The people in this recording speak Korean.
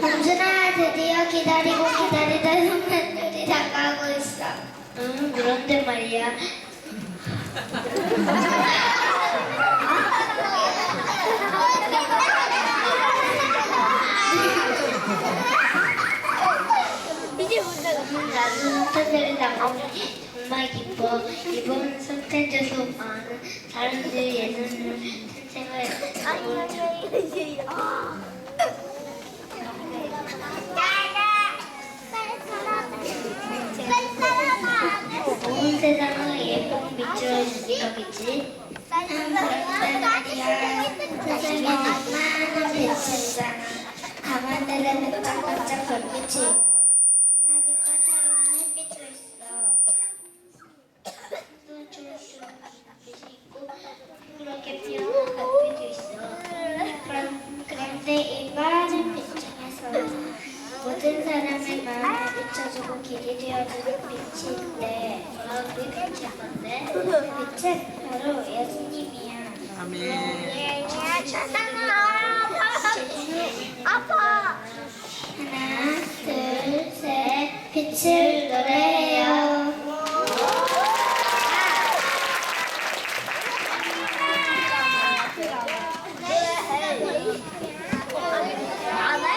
범준아 드디어 기다리고 기다리던 선배들이 다가오고 있어. 응 그런데 말이야. 나는 선택을 당하니 정말 기뻐. 이번 선택에서 많은 사람들이 예전을 선택을 온 세상을 예쁜 빛으로 말이야. 세상에 많은 빛이잖아. 가만 내려면 반짝반짝 별빛이. 나도 까다로운 햇빛도 있어. 또 쫄쫄 빛이 있고 그렇게 피어난 별빛도 있어. 그런, 그런데 이 많은 빛 중에서 모든 사람의 마음을 비춰주고 길이 되어주는. 어, 그 빛이 뭔데? 그 빛은 바로 예수님이야. 아멘. 아파. 하나, 둘, 셋. 빛을